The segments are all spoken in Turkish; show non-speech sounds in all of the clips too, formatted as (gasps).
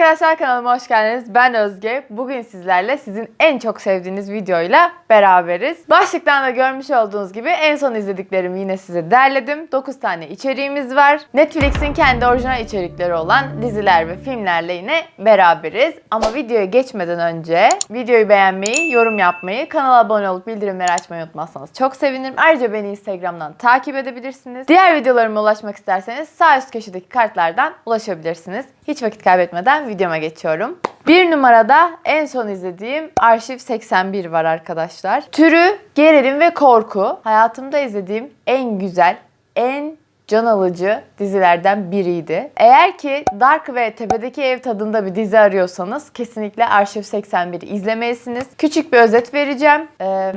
arkadaşlar kanalıma hoş geldiniz. Ben Özge. Bugün sizlerle sizin en çok sevdiğiniz videoyla beraberiz. Başlıktan da görmüş olduğunuz gibi en son izlediklerimi yine size derledim. 9 tane içeriğimiz var. Netflix'in kendi orijinal içerikleri olan diziler ve filmlerle yine beraberiz. Ama videoya geçmeden önce videoyu beğenmeyi, yorum yapmayı, kanala abone olup bildirimleri açmayı unutmazsanız çok sevinirim. Ayrıca beni Instagram'dan takip edebilirsiniz. Diğer videolarıma ulaşmak isterseniz sağ üst köşedeki kartlardan ulaşabilirsiniz. Hiç vakit kaybetmeden videoma geçiyorum. Bir numarada en son izlediğim Arşiv 81 var arkadaşlar. Türü gerilim ve korku. Hayatımda izlediğim en güzel, en can alıcı dizilerden biriydi. Eğer ki Dark ve Tepedeki Ev tadında bir dizi arıyorsanız kesinlikle Arşiv 81 izlemelisiniz. Küçük bir özet vereceğim. Ee...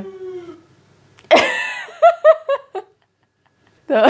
(laughs)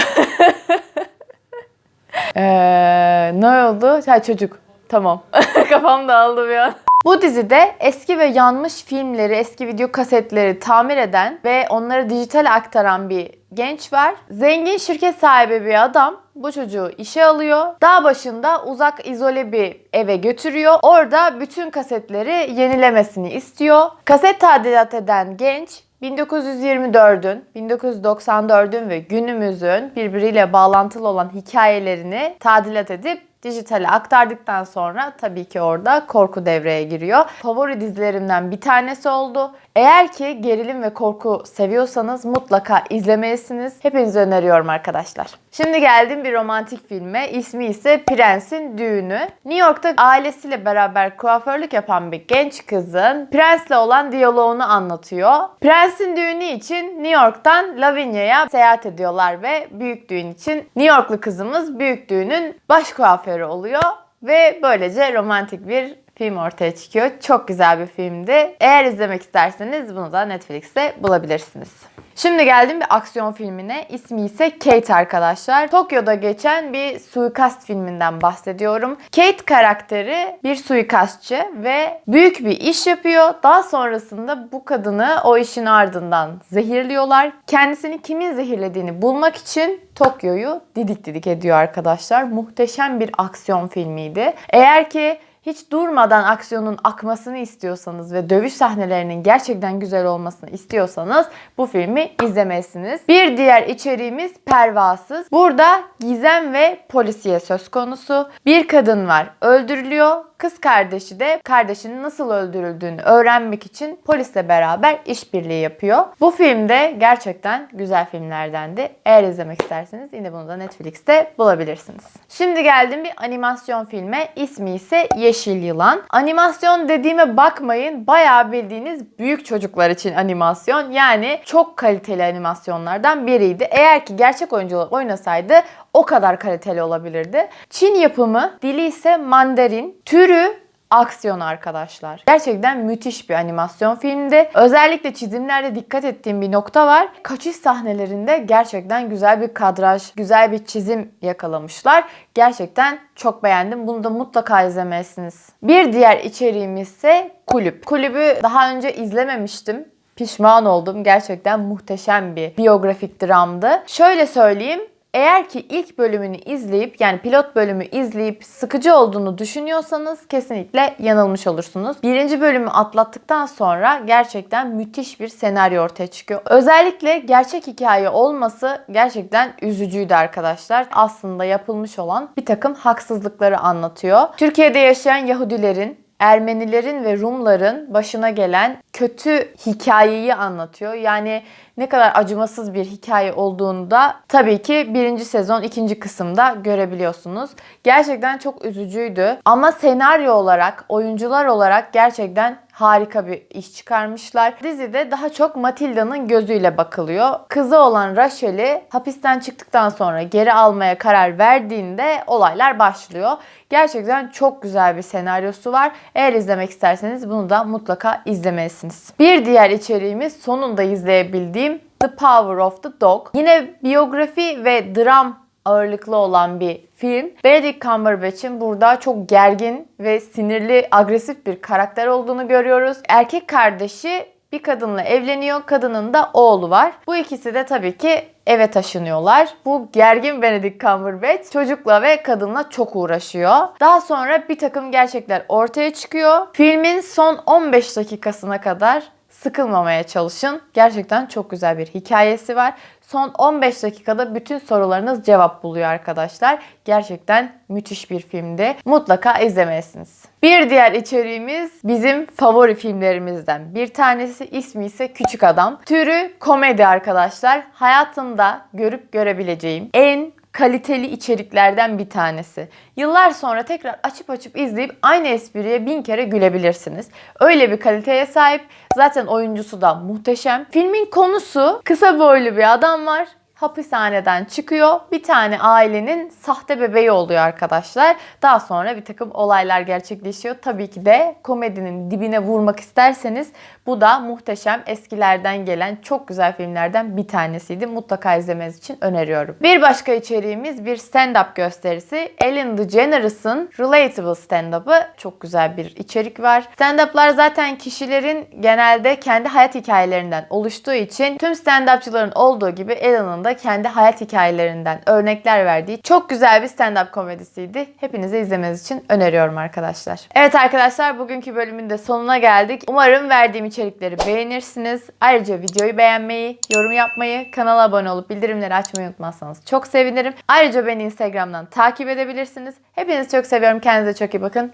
Ee, ne oldu? Ha çocuk. Tamam. (laughs) Kafam dağıldı bir an. Bu dizide eski ve yanmış filmleri, eski video kasetleri tamir eden ve onları dijital aktaran bir genç var. Zengin şirket sahibi bir adam bu çocuğu işe alıyor. Dağ başında uzak izole bir eve götürüyor. Orada bütün kasetleri yenilemesini istiyor. Kaset tadilat eden genç 1924'ün, 1994'ün ve günümüzün birbiriyle bağlantılı olan hikayelerini tadilat edip dijitale aktardıktan sonra tabii ki orada korku devreye giriyor. Favori dizilerimden bir tanesi oldu. Eğer ki gerilim ve korku seviyorsanız mutlaka izlemelisiniz. Hepinize öneriyorum arkadaşlar. Şimdi geldim bir romantik filme. İsmi ise Prens'in Düğünü. New York'ta ailesiyle beraber kuaförlük yapan bir genç kızın prensle olan diyaloğunu anlatıyor. Prens'in düğünü için New York'tan Lavinia'ya seyahat ediyorlar ve büyük düğün için New Yorklu kızımız büyük düğünün baş kuaförü oluyor. Ve böylece romantik bir film ortaya çıkıyor. Çok güzel bir filmdi. Eğer izlemek isterseniz bunu da Netflix'te bulabilirsiniz. Şimdi geldim bir aksiyon filmine. İsmi ise Kate arkadaşlar. Tokyo'da geçen bir suikast filminden bahsediyorum. Kate karakteri bir suikastçı ve büyük bir iş yapıyor. Daha sonrasında bu kadını o işin ardından zehirliyorlar. Kendisini kimin zehirlediğini bulmak için Tokyo'yu didik didik ediyor arkadaşlar. Muhteşem bir aksiyon filmiydi. Eğer ki hiç durmadan aksiyonun akmasını istiyorsanız ve dövüş sahnelerinin gerçekten güzel olmasını istiyorsanız bu filmi izlemelisiniz. Bir diğer içeriğimiz Pervasız. Burada gizem ve polisiye söz konusu. Bir kadın var öldürülüyor. Kız kardeşi de kardeşinin nasıl öldürüldüğünü öğrenmek için polisle beraber işbirliği yapıyor. Bu film de gerçekten güzel filmlerdendi. Eğer izlemek isterseniz yine bunu da Netflix'te bulabilirsiniz. Şimdi geldim bir animasyon filme. İsmi ise Yeşil Yılan. Animasyon dediğime bakmayın. Bayağı bildiğiniz büyük çocuklar için animasyon. Yani çok kaliteli animasyonlardan biriydi. Eğer ki gerçek oyuncular oynasaydı o kadar kaliteli olabilirdi. Çin yapımı, dili ise Mandarin. Türü aksiyon arkadaşlar. Gerçekten müthiş bir animasyon filmdi. Özellikle çizimlerde dikkat ettiğim bir nokta var. Kaçış sahnelerinde gerçekten güzel bir kadraj, güzel bir çizim yakalamışlar. Gerçekten çok beğendim. Bunu da mutlaka izlemelisiniz. Bir diğer içeriğimiz ise Kulüp. Kulübü daha önce izlememiştim pişman oldum. Gerçekten muhteşem bir biyografik dramdı. Şöyle söyleyeyim, eğer ki ilk bölümünü izleyip yani pilot bölümü izleyip sıkıcı olduğunu düşünüyorsanız kesinlikle yanılmış olursunuz. Birinci bölümü atlattıktan sonra gerçekten müthiş bir senaryo ortaya çıkıyor. Özellikle gerçek hikaye olması gerçekten üzücüydü arkadaşlar. Aslında yapılmış olan bir takım haksızlıkları anlatıyor. Türkiye'de yaşayan Yahudilerin Ermenilerin ve Rumların başına gelen kötü hikayeyi anlatıyor. Yani ne kadar acımasız bir hikaye olduğunu da tabii ki birinci sezon ikinci kısımda görebiliyorsunuz. Gerçekten çok üzücüydü. Ama senaryo olarak, oyuncular olarak gerçekten harika bir iş çıkarmışlar. Dizide daha çok Matilda'nın gözüyle bakılıyor. Kızı olan Rachel'i hapisten çıktıktan sonra geri almaya karar verdiğinde olaylar başlıyor. Gerçekten çok güzel bir senaryosu var. Eğer izlemek isterseniz bunu da mutlaka izlemelisiniz. Bir diğer içeriğimiz sonunda izleyebildiğim The Power of the Dog. Yine biyografi ve dram ağırlıklı olan bir film. Benedict Cumberbatch'in burada çok gergin ve sinirli, agresif bir karakter olduğunu görüyoruz. Erkek kardeşi bir kadınla evleniyor. Kadının da oğlu var. Bu ikisi de tabii ki eve taşınıyorlar. Bu gergin Benedict Cumberbatch çocukla ve kadınla çok uğraşıyor. Daha sonra bir takım gerçekler ortaya çıkıyor. Filmin son 15 dakikasına kadar sıkılmamaya çalışın. Gerçekten çok güzel bir hikayesi var. Son 15 dakikada bütün sorularınız cevap buluyor arkadaşlar. Gerçekten müthiş bir filmdi. Mutlaka izlemelisiniz. Bir diğer içeriğimiz bizim favori filmlerimizden. Bir tanesi ismi ise Küçük Adam. Türü komedi arkadaşlar. Hayatımda görüp görebileceğim en kaliteli içeriklerden bir tanesi. Yıllar sonra tekrar açıp açıp izleyip aynı espriye bin kere gülebilirsiniz. Öyle bir kaliteye sahip. Zaten oyuncusu da muhteşem. Filmin konusu kısa boylu bir adam var hapishaneden çıkıyor. Bir tane ailenin sahte bebeği oluyor arkadaşlar. Daha sonra bir takım olaylar gerçekleşiyor. Tabii ki de komedinin dibine vurmak isterseniz bu da muhteşem eskilerden gelen çok güzel filmlerden bir tanesiydi. Mutlaka izlemeniz için öneriyorum. Bir başka içeriğimiz bir stand-up gösterisi. Ellen DeGeneres'ın Relatable stand-up'ı. Çok güzel bir içerik var. Stand-up'lar zaten kişilerin genelde kendi hayat hikayelerinden oluştuğu için tüm stand-upçıların olduğu gibi Ellen'ın da kendi hayat hikayelerinden örnekler verdiği çok güzel bir stand-up komedisiydi. Hepinize izlemeniz için öneriyorum arkadaşlar. Evet arkadaşlar bugünkü bölümün de sonuna geldik. Umarım verdiğim içerikleri beğenirsiniz. Ayrıca videoyu beğenmeyi, yorum yapmayı, kanala abone olup bildirimleri açmayı unutmazsanız çok sevinirim. Ayrıca beni Instagram'dan takip edebilirsiniz. Hepinizi çok seviyorum. Kendinize çok iyi bakın.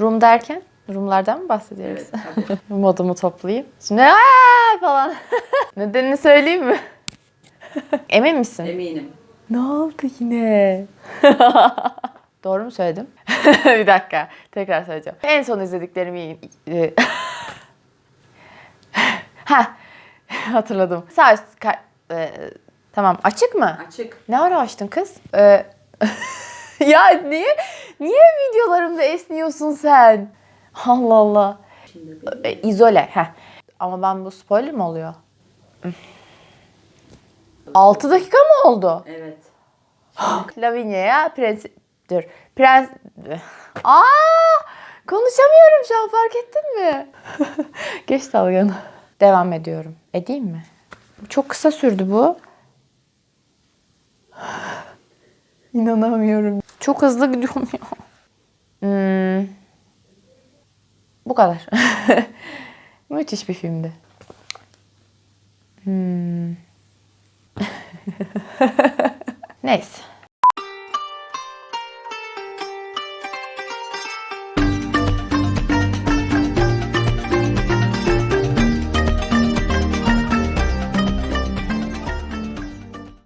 Rum derken? Rumlardan mı bahsediyoruz? (laughs) Modumu toplayayım. Şimdi "Aa!" falan. (laughs) Nedenini söyleyeyim mi? Emin misin? Eminim. Ne oldu yine? (laughs) Doğru mu söyledim? (laughs) bir dakika. Tekrar söyleyeceğim. En son izlediklerimi... e, (laughs) ha Hatırladım. Sağ üst... ka- e, tamam. Açık mı? Açık. Ne ara açtın kız? Ee, ya niye niye videolarımda esniyorsun sen? Allah Allah. Şimdi bir E, izole. Heh. Ama ben bu spoiler mi oluyor? 6 dakika mı oldu? Evet. (gasps) Lavinia'ya prens... Dur. Prens... (laughs) Aa! Konuşamıyorum şu an fark ettin mi? (laughs) Geç dalganı. Devam ediyorum. Edeyim mi? Çok kısa sürdü bu. (gasps) İnanamıyorum. Çok hızlı gidiyorum ya. Hmm. Bu kadar. (laughs) Müthiş bir filmdi. Hmm. (laughs) nice.